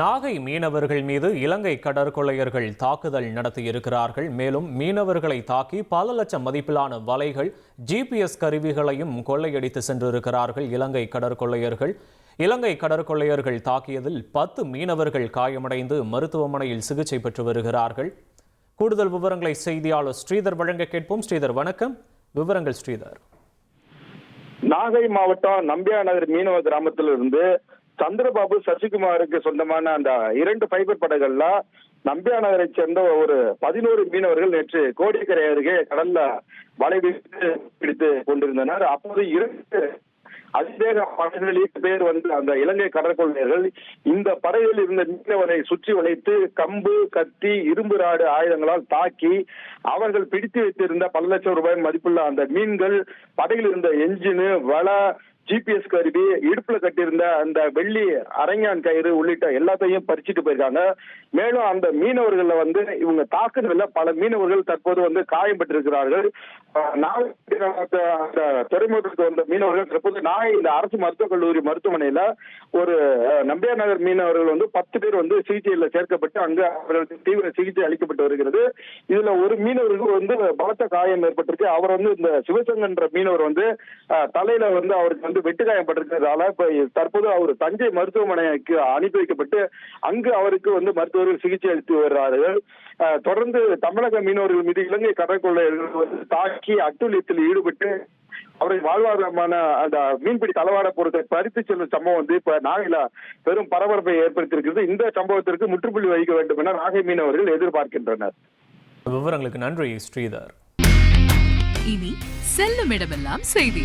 நாகை மீனவர்கள் மீது இலங்கை கடற்கொள்ளையர்கள் தாக்குதல் நடத்தியிருக்கிறார்கள். மேலும் மீனவர்களை தாக்கி பல லட்சம் மதிப்பிலான வலைகள் ஜிபிஎஸ் கருவிகளையும் கொள்ளையடித்து சென்றிருக்கிறார்கள் இலங்கை கடற்கொள்ளையர்கள். இலங்கை கடற்கொள்ளையர்கள் தாக்கியதில் பத்து மீனவர்கள் காயமடைந்து மருத்துவமனையில் சிகிச்சை பெற்று வருகிறார்கள். கூடுதல் விவரங்களை செய்தியாளர் ஸ்ரீதர் வழங்க கேட்போம். ஸ்ரீதர் வணக்கம். விவரங்கள் ஸ்ரீதர். நாகை மாவட்டம் நம்பியா நகர் மீனவ கிராமத்தில் இருந்து சந்திரபாபு சசிகுமாருக்கு சொந்தமான அந்த இரண்டு பைபர் படகுகள்ல நம்பியா நகரை சேர்ந்த ஒரு பதினோரு மீனவர்கள் நேற்று கோடிக்கரை அருகே கடல்ல வலை பிடித்து கொண்டிருந்தனர். அப்போது இரண்டு அதிவேக படகுகளில் பேர் வந்து அந்த இலங்கை கடற்கொள்ளையர்கள் இந்த படகில் இருந்த மீனவரை சுற்றி வளைத்து கம்பு கத்தி இரும்பு ராடு ஆயுதங்களால் தாக்கி அவர்கள் பிடித்து வைத்திருந்த பல லட்சம் ரூபாய் மதிப்புள்ள அந்த மீன்கள் படகில் இருந்த என்ஜினு வள ஜிபிஎஸ் கருவி இடுப்புல கட்டியிருந்த அந்த வெள்ளி அரங்கான் கயிறு உள்ளிட்ட எல்லாத்தையும் பறிச்சுட்டு போயிருக்காங்க. மேலும் அந்த மீனவர்களை வந்து இவங்க தாக்குதல்ல பல மீனவர்கள் தற்போது வந்து காயம்பட்டிருக்கிறார்கள் பெற்றிருக்கிறார்கள். அந்த துறைமுகத்துக்கு வந்த மீனவர்கள் தற்போது நான் இந்த அரசு மருத்துவக் கல்லூரி மருத்துவமனையில ஒரு நம்பியார் நகர் மீனவர்கள் வந்து பத்து பேர் வந்து சிகிச்சையில சேர்க்கப்பட்டு அங்கு அவர்களுக்கு தீவிர சிகிச்சை அளிக்கப்பட்டு வருகிறது. இதுல ஒரு மீனவருக்கு வந்து பலத்த காயம் ஏற்பட்டிருக்கு. அவர் வந்து இந்த சிவசங்கன்ற மீனவர் வந்து தலையில வந்து அவருக்கு வந்து வெட்டு காயப்பட்டிருக்கிறதால இப்ப தற்போது அவர் தஞ்சை மருத்துவமனைக்கு அனுப்பி வைக்கப்பட்டு அங்கு அவருக்கு வந்து மருத்துவர்கள் சிகிச்சை அளித்து வருகிறார்கள். தொடர்ந்து தமிழக மீனவர்கள் மீது இலங்கை கடற்கொள்ளையர்கள் வந்து தாக்கி அட்டுழியத்தில் ஈடுபட்டு அவரை வாழ்வாதாரமான அந்த மீன்பிடி தளவாட பொருட்களை பறித்து செல்லும் சம்பவம் வந்து இப்ப நாகையில பெரும் பரபரப்பை ஏற்படுத்தியிருக்கிறது. இந்த சம்பவத்திற்கு முற்றுப்புள்ளி வைக்க வேண்டும் என நாகை மீனவர்கள் எதிர்பார்க்கின்றனர். விவரங்களுக்கு நன்றி ஸ்ரீதர். இனி செல்லும் இடமெல்லாம் செய்தி.